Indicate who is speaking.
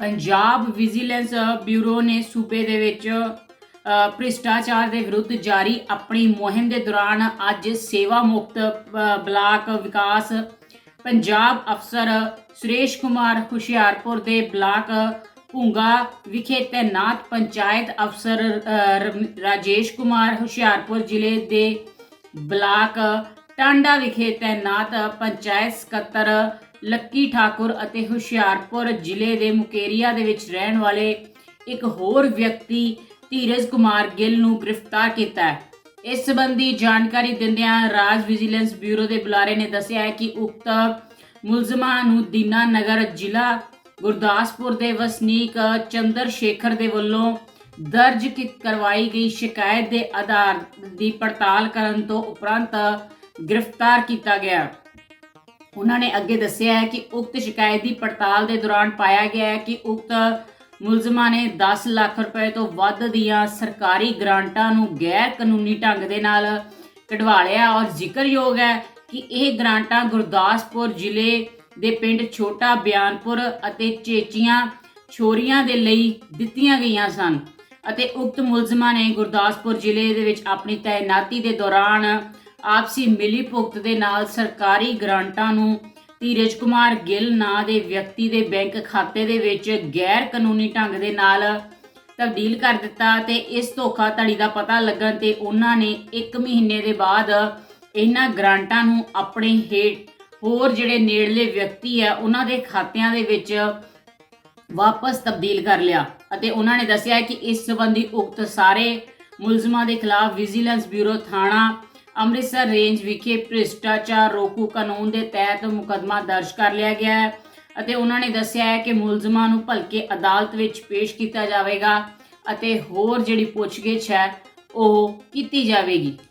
Speaker 1: Punjab vigilance bureau ਨੇ ਸੂਬੇ ਦੇ ਵਿੱਚ ਭ੍ਰਿਸ਼ਟਾਚਾਰ ਦੇ ਵਿਰੁੱਧ ਜਾਰੀ ਆਪਣੀ ਮੁਹਿੰਮ ਦੇ ਦੌਰਾਨ ਅੱਜ ਸੇਵਾ ਮੁਕਤ ਬਲਾਕ ਵਿਕਾਸ ਪੰਜਾਬ ਅਫਸਰ ਸੁਰੇਸ਼ ਕੁਮਾਰ ਹੁਸ਼ਿਆਰਪੁਰ ਦੇ ਬਲਾਕ ਭੁੰਗਾ ਵਿਖੇ ਤੈਨਾਤ ਪੰਚਾਇਤ ਅਫਸਰ ਰਾਜੇਸ਼ ਕੁਮਾਰ ਹੁਸ਼ਿਆਰਪੁਰ ਜ਼ਿਲ੍ਹੇ ਦੇ ਬਲਾਕ ਟਾਂਡਾ ਵਿਖੇ ਤੈਨਾਤ ਪੰਚਾਇਤ ਸਕੱਤਰ ਲੱਕੀ ਠਾਕੁਰ ਅਤੇ ਹੁਸ਼ਿਆਰਪੁਰ ਜ਼ਿਲ੍ਹੇ ਦੇ ਮੁਕੇਰੀਆ ਦੇ ਵਿੱਚ ਰਹਿਣ ਵਾਲੇ ਇੱਕ ਹੋਰ ਵਿਅਕਤੀ ਧੀਰਜ ਕੁਮਾਰ ਗਿੱਲ ਨੂੰ ਗ੍ਰਿਫਤਾਰ ਕੀਤਾ ਹੈ। ਇਸ ਸੰਬੰਧੀ ਜਾਣਕਾਰੀ ਦਿੰਦਿਆਂ ਰਾਜ ਵਿਜੀਲੈਂਸ ਬਿਊਰੋ ਦੇ ਬੁਲਾਰੇ ਨੇ ਦੱਸਿਆ ਹੈ ਕਿ ਉਕਤ ਮੁਲਜ਼ਮਾਂ ਨੂੰ ਦੀਨਾ ਨਗਰ ਜ਼ਿਲ੍ਹਾ ਗੁਰਦਾਸਪੁਰ ਦੇ ਵਸਨੀਕ ਚੰਦਰ ਸ਼ੇਖਰ ਦੇ ਵੱਲੋਂ ਦਰਜ ਕਰਵਾਈ ਗਈ ਸ਼ਿਕਾਇਤ ਦੇ ਆਧਾਰ ਦੀ ਪੜਤਾਲ ਕਰਨ ਤੋਂ ਉਪਰੰਤ ਗ੍ਰਿਫਤਾਰ ਕੀਤਾ ਗਿਆ। ਉਹਨਾਂ ਨੇ ਅੱਗੇ ਦੱਸਿਆ ਹੈ ਕਿ ਉਕਤ ਸ਼ਿਕਾਇਤ ਦੀ ਪੜਤਾਲ ਦੇ ਦੌਰਾਨ ਪਾਇਆ ਗਿਆ ਹੈ ਕਿ ਉਕਤ ਮੁਲਜ਼ਮਾਂ ਨੇ 10 ਲੱਖ ਰੁਪਏ ਤੋਂ ਵੱਧ ਦੀਆਂ ਸਰਕਾਰੀ ਗ੍ਰਾਂਟਾਂ ਨੂੰ ਗੈਰ ਕਾਨੂੰਨੀ ਢੰਗ ਦੇ ਨਾਲ ਕਢਵਾ ਲਿਆ ਔਰ ਜ਼ਿਕਰਯੋਗ ਹੈ ਕਿ ਇਹ ਗ੍ਰਾਂਟਾਂ ਗੁਰਦਾਸਪੁਰ ਜ਼ਿਲ੍ਹੇ ਦੇ ਪਿੰਡ ਛੋਟਾ ਬਿਆਨਪੁਰ ਅਤੇ ਚੇਚੀਆਂ ਛੋਰੀਆਂ ਦੇ ਲਈ ਦਿੱਤੀਆਂ ਗਈਆਂ ਸਨ ਅਤੇ ਉਕਤ ਮੁਲਜ਼ਮਾਂ ਨੇ ਗੁਰਦਾਸਪੁਰ ਜ਼ਿਲ੍ਹੇ ਦੇ ਵਿੱਚ ਆਪਣੀ ਤਾਇਨਾਤੀ ਦੇ ਦੌਰਾਨ ਆਪਸੀ ਮਿਲੀ ਭੁਗਤ ਦੇ ਨਾਲ ਸਰਕਾਰੀ ਗ੍ਰਾਂਟਾਂ ਨੂੰ ਧੀਰਜ ਕੁਮਾਰ ਗਿੱਲ ਨਾਂ ਦੇ ਵਿਅਕਤੀ ਦੇ ਬੈਂਕ ਖਾਤੇ ਦੇ ਵਿੱਚ ਗੈਰ ਕਾਨੂੰਨੀ ਢੰਗ ਦੇ ਨਾਲ ਤਬਦੀਲ ਕਰ ਦਿੱਤਾ ਤੇ ਇਸ ਧੋਖਾਧੜੀ ਦਾ ਪਤਾ ਲੱਗਣ ਤੇ ਉਹਨਾਂ ਨੇ 1 ਮਹੀਨੇ ਦੇ ਬਾਅਦ ਇਹਨਾਂ ਗ੍ਰਾਂਟਾਂ ਨੂੰ ਆਪਣੇ ਹੇਠ ਹੋਰ ਜਿਹੜੇ ਨੇੜਲੇ ਵਿਅਕਤੀ ਆ, ਉਹਨਾਂ ਦੇ ਖਾਤਿਆਂ ਦੇ ਵਿੱਚ ਵਾਪਸ ਤਬਦੀਲ ਕਰ ਲਿਆ ਅਤੇ ਉਹਨਾਂ ਨੇ ਦੱਸਿਆ ਕਿ ਇਸ ਸੰਬੰਧੀ ਉਕਤ ਸਾਰੇ ਮੁਲਜ਼ਮਾਂ ਦੇ ਖਿਲਾਫ ਵਿਜੀਲੈਂਸ ਬਿਊਰੋ ਥਾਣਾ ਅੰਮ੍ਰਿਤਸਰ ਰੇਂਜ ਵਿਖੇ ਭ੍ਰਿਸ਼ਟਾਚਾਰ ਰੋਕੂ ਕਾਨੂੰਨ ਦੇ ਤਹਿਤ ਮੁਕੱਦਮਾ ਦਰਜ ਕਰ ਲਿਆ ਗਿਆ ਹੈ ਅਤੇ ਉਹਨਾਂ ਨੇ ਦੱਸਿਆ ਹੈ ਕਿ ਮੁਲਜ਼ਮਾਂ ਨੂੰ ਭਲਕੇ ਅਦਾਲਤ ਵਿੱਚ ਪੇਸ਼ ਕੀਤਾ ਜਾਵੇਗਾ ਅਤੇ ਹੋਰ ਜਿਹੜੀ ਪੁੱਛਗਿੱਛ ਹੈ ਉਹ ਕੀਤੀ ਜਾਵੇਗੀ।